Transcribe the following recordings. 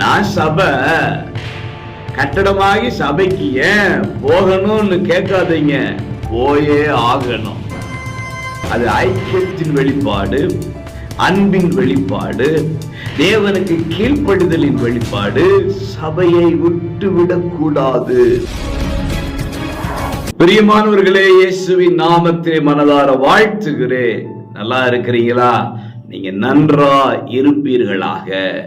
நான் சபை. கட்டடமாகி சபைக்கு ஏன் போகணும்னு கேட்காதீங்க. போயே ஆகணும். அது ஐக்கியத்தின் வெளிப்பாடு அன்பின் வெளிப்பாடு தேவனுக்கு கீழ்ப்படுதலின் வெளிப்பாடு சபையை விட்டுவிடக் கூடாது பிரியமானவர்களே இயேசுவின் நாமத்தை மனதார வாழ்த்துகிறேன். நல்லா இருக்கிறீங்களா? நீங்க நன்றா இருப்பீர்களாக.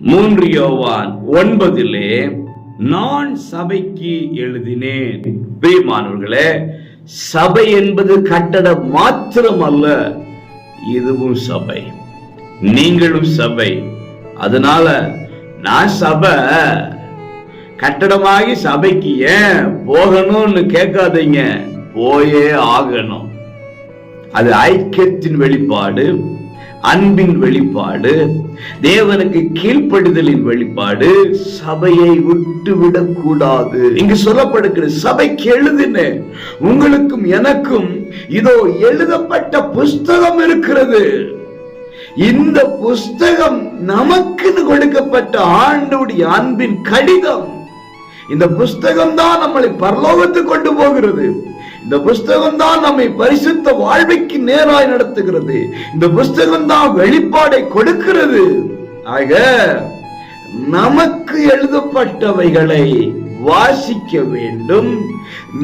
மூன்று யோவான் ஒன்பதிலே நான் சபைக்கு எழுதினேன். பிரியமானவர்களே சபை என்பது கட்டடம் மாத்திரம் அல்ல இதுவும் சபை. நீங்களும் சபை. அதனால நான் சபை. கட்டடமாகி சபைக்கு ஏன் போகணும்னு கேட்காதீங்க. போயே ஆகணும். அது ஐக்கியத்தின் வெளிப்பாடு. அன்பின் வெளிப்பாடு தேவனுக்கு கீழ்ப்படுதலின் வெளிப்பாடு சபையை விட்டுவிடக் கூடாது இங்கு சொல்லப்படுகிற சபைக்கு எழுதின உங்களுக்கும் எனக்கும் இதோ எழுதப்பட்ட புஸ்தகம் இருக்கிறது. இந்த புஸ்தகம் நமக்குன்னு கொடுக்கப்பட்ட ஆண்டுடைய அன்பின் கடிதம். இந்த புஸ்தகம் தான் நம்மளை பரலோகத்துக்கு கொண்டு போகிறது. இந்த புஸ்தகம் தான் நம்மை பரிசுத்த வாழ்வைக்கு நேராய் நடத்துகிறது. இந்த புஸ்தகம் தான் வெளிப்பாடை கொடுக்கிறது. ஆக நமக்கு எழுதப்பட்டவைகளை வாசிக்க வேண்டும்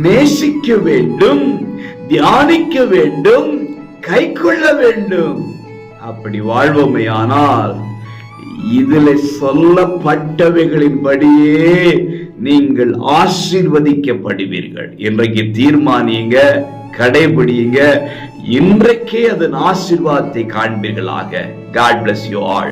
நேசிக்க வேண்டும் தியானிக்க வேண்டும் கை கொள்ள வேண்டும். அப்படி வாழ்வோமையானால் இதில் சொல்லப்பட்டவைகளின்படியே நீங்கள் ஆசீர்வதிக்கப்படுவீர்கள். இன்றைக்கு தீர்மானியுங்க கடைபிடியுங்க. இன்றைக்கே அதன் ஆசீர்வாதத்தை காண்பீர்களாக. God bless you all